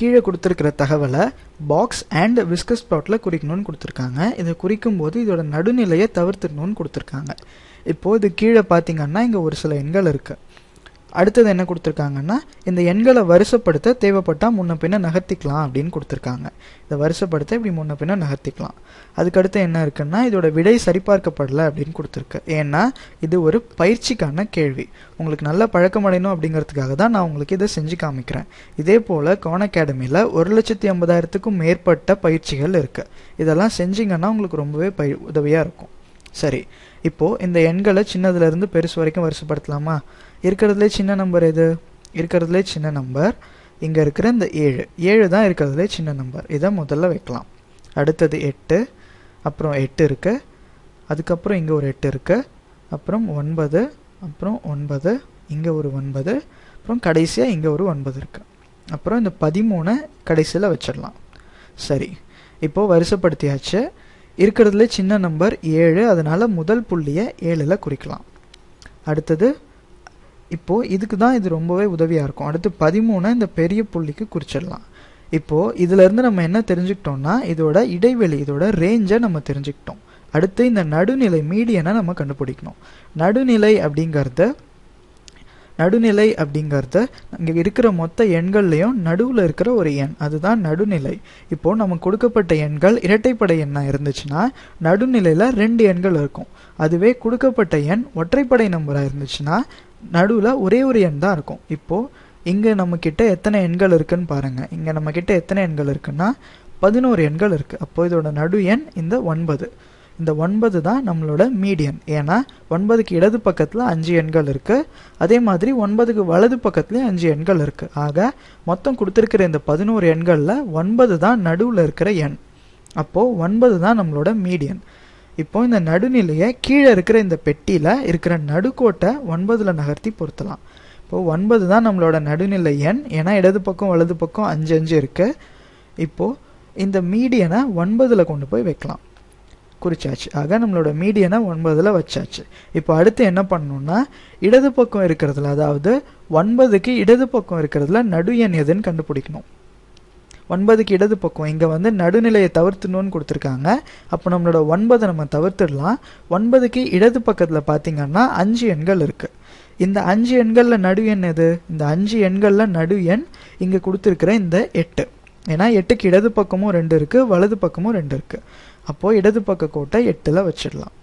கீழே கொடுத்துருக்கிற தகவலை பாக்ஸ் அண்ட் விஸ்கஸ் பிளாட்டில் குறிக்கணும்னு கொடுத்துருக்காங்க. இதை குறிக்கும் போது இதோட நடுநிலையை தவிர்த்துடணும்னு கொடுத்துருக்காங்க. இப்போது இது கீழே பார்த்தீங்கன்னா இங்கே ஒரு சில எண்கள் இருக்குது அடுத்தது என்ன கொடுத்துருக்காங்கன்னா இந்த எண்களை வரிசைப்படுத்த தேவைப்பட்டால் முன்ன பின்ன நகர்த்திக்கலாம் அப்படின்னு கொடுத்துருக்காங்க. இதை வரிசைப்படுத்த இப்படி முன்ன பின்ன நகர்த்திக்கலாம். அதுக்கடுத்து என்ன இருக்குன்னா இதோட விடை சரிபார்க்கப்படலை அப்படின்னு கொடுத்துருக்கு. ஏன்னா இது ஒரு பயிற்சிக்கான கேள்வி. உங்களுக்கு நல்ல பழக்கமடையணும் அப்படிங்கிறதுக்காக தான் நான் உங்களுக்கு இதை செஞ்சு காமிக்கிறேன். இதே போல் கான் அகாடமியில் ஒரு லட்சத்தி ஐம்பதாயிரத்துக்கும் மேற்பட்ட பயிற்சிகள் இருக்குது இதெல்லாம் செஞ்சிங்கன்னா உங்களுக்கு ரொம்பவே பய உதவியாக இருக்கும். சரி. இப்போது இந்த எண்களை சின்னதுலேருந்து பெருசு வரைக்கும் வரிசைப்படுத்தலாமா? இருக்கிறதுலே சின்ன நம்பர் எது? இருக்கிறதுலே சின்ன நம்பர் இங்கே இருக்கிற இந்த ஏழு. ஏழு தான் இருக்கிறதுலே சின்ன நம்பர் இதை முதல்ல வைக்கலாம். அடுத்தது எட்டு. அப்புறம் எட்டு இருக்குது அதுக்கப்புறம் இங்கே ஒரு எட்டு இருக்குது அப்புறம் ஒன்பது. அப்புறம் ஒன்பது. இங்கே ஒரு ஒன்பது. அப்புறம் கடைசியாக இங்கே ஒரு ஒன்பது இருக்குது அப்புறம் இந்த பதிமூணை கடைசியில் வச்சிடலாம். சரி. இப்போது வரிசைப்படுத்தியாச்சு. இருக்கிறதுல சின்ன நம்பர் ஏழு அதனால் முதல் புள்ளியை ஏழில் குறிக்கலாம். அடுத்தது இப்போது இதுக்கு தான் இது ரொம்பவே உதவியாக இருக்கும். அடுத்து பதிமூணை இந்த பெரிய புள்ளிக்கு குறிச்சிடலாம். இப்போது இதிலேருந்து நம்ம என்ன தெரிஞ்சுக்கிட்டோம்னா இதோட இடைவெளி இதோட ரேஞ்சை நம்ம தெரிஞ்சுக்கிட்டோம். அடுத்து இந்த நடுநிலை மீடியனை நம்ம கண்டுபிடிக்கணும். நடுநிலை அப்படிங்கிறது நடுநிலை அப்படிங்கிறத இங்கே இருக்கிற மொத்த எண்கள்லையும் நடுவில் இருக்கிற ஒரு எண். அதுதான் நடுநிலை. இப்போ நமக்கு கொடுக்கப்பட்ட எண்கள் இரட்டைப்படை எண்ணாக இருந்துச்சுன்னா நடுநிலையில் ரெண்டு எண்கள் இருக்கும். அதுவே கொடுக்கப்பட்ட எண் ஒற்றைப்படை நம்பராக இருந்துச்சுன்னா நடுவில் ஒரே ஒரு எண் தான் இருக்கும். இப்போது இங்கே நம்மக்கிட்ட எத்தனை எண்கள் இருக்குன்னு பாருங்கள் இங்கே நம்மக்கிட்ட எத்தனை எண்கள் இருக்குன்னா பதினோரு எண்கள் இருக்குது அப்போது இதோட நடு எண் இந்த ஒன்பது. இந்த ஒன்பது தான் நம்மளோட மீடியன் ஏன்னா ஒன்பதுக்கு இடது பக்கத்தில் அஞ்சு எண்கள் இருக்குது அதே மாதிரி ஒன்பதுக்கு வலது பக்கத்துலேயும் அஞ்சு எண்கள் இருக்குது ஆக மொத்தம் கொடுத்துருக்கிற இந்த பதினோரு எண்களில் ஒன்பது தான் நடுவில் இருக்கிற எண். அப்போது ஒன்பது தான் நம்மளோட மீடியன் இப்போ இந்த நடுநிலையை கீழே இருக்கிற இந்த பெட்டியில் இருக்கிற நடுக்கோட்டை ஒன்பதில் நகர்த்தி பொருத்தலாம். இப்போது ஒன்பது தான் நம்மளோட நடுநிலை எண். ஏன்னா இடது பக்கம் வலது பக்கம் அஞ்சு அஞ்சு இருக்குது இப்போது இந்த மீடியனை ஒன்பதில் கொண்டு போய் வைக்கலாம். குறிச்சாச்சு. ஆக நம்மளோட மீடியனை ஒன்பதில் வச்சாச்சு. இப்போ அடுத்து என்ன பண்ணணும்னா இடது பக்கம் இருக்கிறதுல அதாவது ஒன்பதுக்கு இடது பக்கம் இருக்கிறதுல நடு எண் எதுன்னு கண்டுபிடிக்கணும். ஒன்பதுக்கு இடது பக்கம் இங்கே வந்து நடுநிலையை தவிர்த்துணுன்னு கொடுத்துருக்காங்க. அப்போ நம்மளோட ஒன்பதை நம்ம தவிர்த்துடலாம். ஒன்பதுக்கு இடது பக்கத்தில் பார்த்தீங்கன்னா அஞ்சு எண்கள் இருக்குது இந்த அஞ்சு எண்களில் நடு எண் எது? இந்த அஞ்சு எண்களில் நடு எண் இங்கே கொடுத்துருக்கிற இந்த எட்டு. ஏன்னா எட்டுக்கு இடது பக்கமும் ரெண்டு இருக்குது வலது பக்கமும் ரெண்டு இருக்குது அப்போது இடது பக்க கோட்டை எட்டில் வச்சிடலாம்.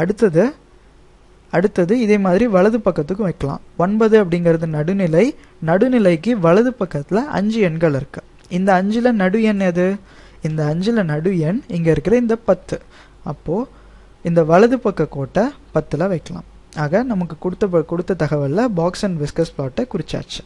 அடுத்தது அடுத்தது இதே மாதிரி வலது பக்கத்துக்கும் வைக்கலாம். ஒன்பது அப்படிங்கிறது நடுநிலை. நடுநிலைக்கு வலது பக்கத்தில் அஞ்சு எண்கள் இருக்குது இந்த அஞ்சில் நடு எண் எது? இந்த அஞ்சில் நடு எண் இங்கே இருக்கிற இந்த பத்து. அப்போது இந்த வலது பக்க கோட்டை பத்தில் வைக்கலாம். ஆக நமக்கு கொடுத்த கொடுத்த தகவலில் பாக்ஸ் அண்ட் விஸ்கஸ் பிளாட்டை குறிச்சாச்சு.